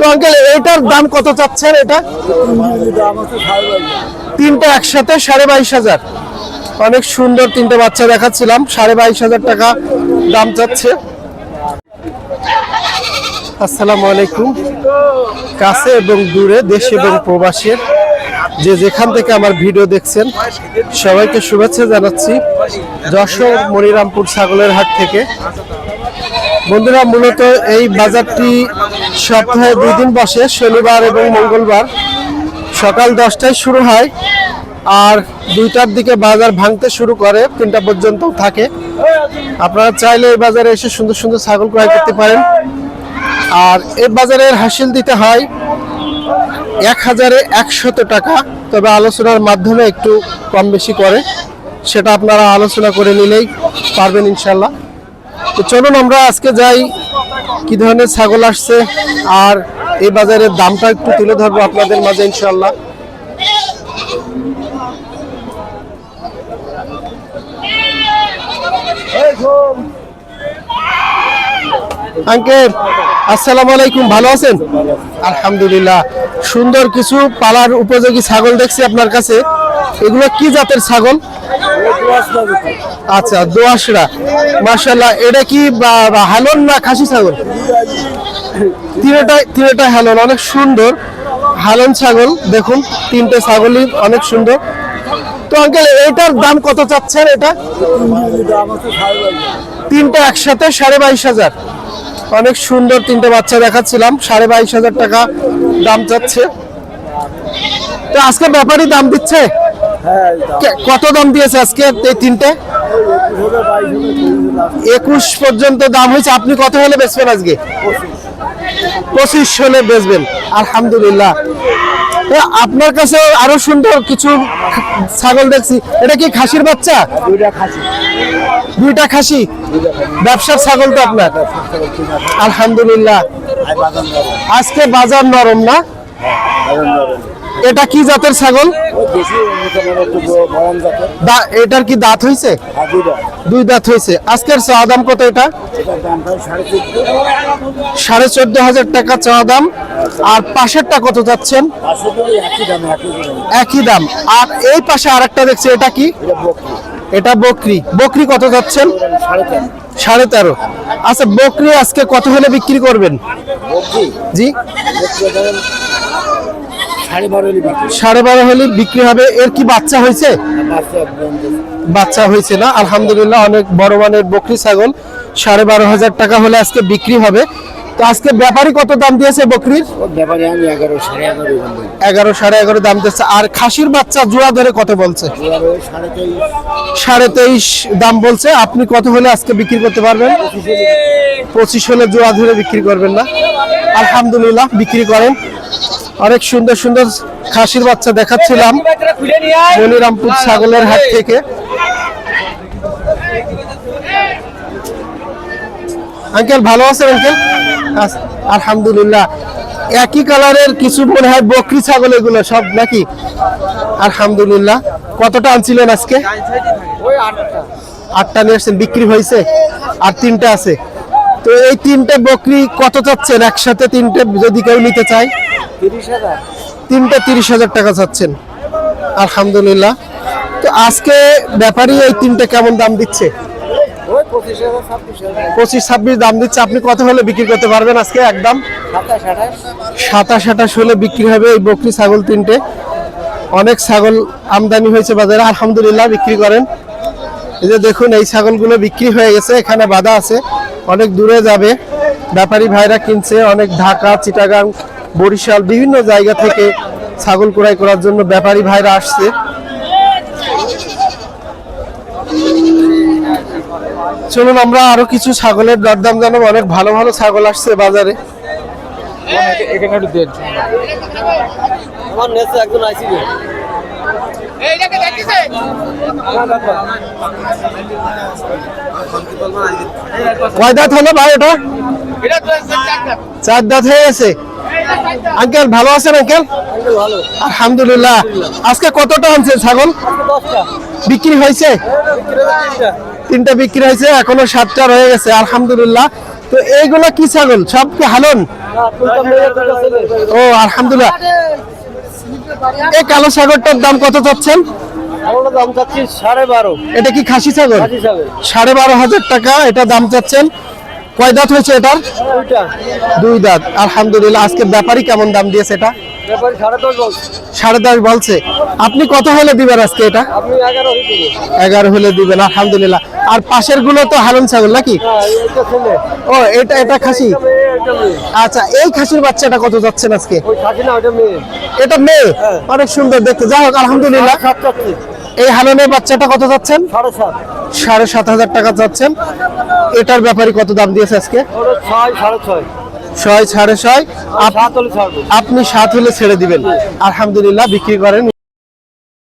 তো আঙ্কেল এইটার দাম কত চাচ্ছেন এটা? তিনটা একসাথে সাড়ে বাইশ হাজার। অনেক সুন্দর তিনটে বাচ্চা দেখাচ্ছিলাম, সাড়ে বাইশ হাজার টাকা দাম চাচ্ছে। আসসালামু আলাইকুম। কাছে এবং দূরে, দেশ এবং প্রবাসের যে যেখান থেকে আমার ভিডিও দেখছেন, সবাইকে শুভেচ্ছা জানাচ্ছি। যশোর মনিরামপুর ছাগলের হাট থেকে। বন্ধুরা, মূলত এই বাজারটি সপ্তাহে দুই দিন বসে, শনিবার এবং মঙ্গলবার। সকাল দশটায় শুরু হয় আর দুইটার দিকে বাজার ভাঙতে শুরু করে, তিনটা পর্যন্ত থাকে। আপনারা চাইলে এই বাজারে এসে সুন্দর সুন্দর ছাগল ক্রয় করতে পারেন। আর এই বাজারের হাসিল দিতে হয় এক হাজারে একশত টাকা। তবে আলোচনার মাধ্যমে একটু কম বেশি করে, সেটা আপনারা আলোচনা করে নিলেই পারবেন ইনশাল্লাহ। তো চলুন আমরা আজকে যাই কি ধরনের ছাগল আসছে আর এই বাজারের দামটা একটু তুলে ধরবো আপনাদের মাঝে ইনশাল্লাহ আসসালামু আলাইকুম, ভালো আছেন? আলহামদুলিল্লাহ। সুন্দর কিছু পালার উপযোগী ছাগল দেখছি আপনার কাছে। এগুলো কি জাতের ছাগল? আচ্ছা দোয়াশরা মাশাল্লাহ এটা কি হালন না খাসি ছাগল? তিনটাই তিনটাই হালন, অনেক সুন্দর। হালন ছাগল, দেখুন, তিনটে ছাগলই অনেক সুন্দর। তো আঙ্কেল এটার দাম কত চাচ্ছেন এটা? তিনটা একসাথে সাড়ে বাইশ হাজার। অনেক সুন্দর তিনটে বাচ্চা দেখাচ্ছিলাম, সাড়ে বাইশ হাজার টাকা দাম চাচ্ছে। তো আজকে ব্যাপারই দাম দিচ্ছে? কত দাম দিয়েছে আজকে এই তিনটে? একুশ পর্যন্ত দাম হয়েছে। আপনি কত হলে বেচবেন আজকে? পঁচিশ হলে বেচবেন। আলহামদুলিল্লাহ। আপনার কাছে আরও সুন্দর কিছু ছাগল দেখছি। এটা কি খাসির বাচ্চা? দুইটা খাসি। ব্যবসার ছাগল তো আপনার। আলহামদুলিল্লাহ। আজকে বাজার নরম না? এটা কি জাতের ছাগল? এটার কি দাঁত হয়েছে দুই দাঁত হয়েছে আজকের চাওয়া দাম কত এটা? সাড়ে চোদ্দ হাজার টাকা চাওয়া দাম। আর পাশেরটা কত যাচ্ছেন? একই দাম। আর এই পাশে আরেকটা দেখছি, এটা কি? এটা বকরি। বকরি কত যাচ্ছেন? সাড়ে তেরো। আচ্ছা বকরি আজকে কত হলে বিক্রি করবেন? জি। সাড়ে বারো হলে বিক্রি হবে। এর কি বাচ্চা হয়েছে? বাচ্চা হয়েছে না। আলহামদুলিল্লাহ অনেক বড় মানের বকরি ছাগল। সাড়ে বারো হাজার টাকা হলে আজকে বিক্রি হবে। তো আজকে ব্যাপারী কত দাম দিয়েছে বকরির? এগারো সাড়ে এগারো দাম দিচ্ছে আর খাসির বাচ্চা জোড়া ধরে কত বলছে? সাড়ে তেইশ। সাড়ে তেইশ দাম বলছে। আপনি কত হলে আজকে বিক্রি করতে পারবেন? পঁচিশ হলে জোড়া ধরে বিক্রি করবেন না। আলহামদুলিল্লাহ বিক্রি করেন। অনেক সুন্দর সুন্দর খাসির বাচ্চা দেখাচ্ছিলাম মনিরামপুর ছাগলের হাট থেকে। আঙ্কেল, ভালো আছেন আঙ্কেল? আলহামদুলিল্লাহ। একই কালারের কিছু মনে হয় বকরি ছাগল এগুলো সব নাকি? আলহামদুলিল্লাহ। কতটা আনছিলেন আজকে? আটটা নিয়ে আসছেন, বিক্রি হয়েছে। আর তিনটে আছে। তো এই তিনটে বকরি কত চাচ্ছেন? একসাথে তিনটে যদি কেউ নিতে চায়। তিনটে তিরিশ হাজার টাকা চাচ্ছেন। আলহামদুলিল্লাহ। তো আজকে ব্যাপারী এই তিনটে কেমন দাম দিচ্ছে? পঁচিশ ছাব্বিশ দাম দিচ্ছে। আপনি কত হলে বিক্রি করতে পারবেন আজকে একদম? সাতাশ আঠাশ হলে বিক্রি হবে এই বকরি ছাগল তিনটে। অনেক ছাগল আমদানি হয়েছে বাজারে আলহামদুলিল্লাহ বিক্রি করেন। এই যে দেখুন এই ছাগলগুলো বিক্রি হয়ে গেছে এখানে বাধা আছে। অনেক দূরে যাবে। ব্যাপারী ভাইরা কিনছে অনেক ঢাকা চিটাগাং বরিশাল বিভিন্ন জায়গা থেকে ছাগল ক্রয় করার জন্য ব্যাপারী ভাইরা আসছে। চলুন আমরা আরও কিছু ছাগলের দরদাম জানাব। অনেক ভালো ভালো ছাগল আসছে বাজারে। এখানে একটু দেন আমার নেছে একজন কয় দাঁত হলো ভাই এটা? চার দাঁত হয়ে গেছে। আঙ্কেল ভালো আছেন আঙ্কেল? আলহামদুলিল্লাহ। আজকে কতটা আনছেন ছাগল? বিক্রি হয়েছে? তিনটা বিক্রি হয়েছে এখনও সাতটা রয়ে গেছে আলহামদুলিল্লাহ। তো এইগুলো কি ছাগল? সব কি হালন? ও আলহামদুলিল্লাহ। এই কালো ছাগলটার দাম কত চাচ্ছেন? দাম চাচ্ছি সাড়ে বারো। এটা কি খাসি ছাগল। সাড়ে বারো হাজার টাকা এটা দাম চাচ্ছেন। কয় দাঁত হয়েছে এটার? দুই দাঁত। আলহামদুলিল্লাহ আজকে ব্যাপারই কেমন দাম দিয়েছে এটা? সাড়ে দশ বলছি। আপনি কত হলে দিবেন আজকে এটা? এগারো হলে দিবেন। আলহামদুলিল্লাহ। আর পাশেরগুলো তো হালন ছাগল নাকি? হ্যাঁ ও এটা এটা খাসি? আচ্ছা এই খাসির বাচ্চাটা কত যাচ্ছেন আজকে? এটা মেয়ে? হ্যাঁ। অনেক সুন্দর দেখতে। যাই হোক আলহামদুলিল্লাহ। এই হালনের বাচ্চাটা কত যাচ্ছেন? সাড়ে সাত হাজার টাকা যাচ্ছেন। এটার ব্যাপারে কত দাম দিয়েছে আজকে? ছয় সাড়ে ছয়। আপনি সাত হলে ছেড়ে দিবেন। আলহামদুলিল্লাহ বিক্রি করেন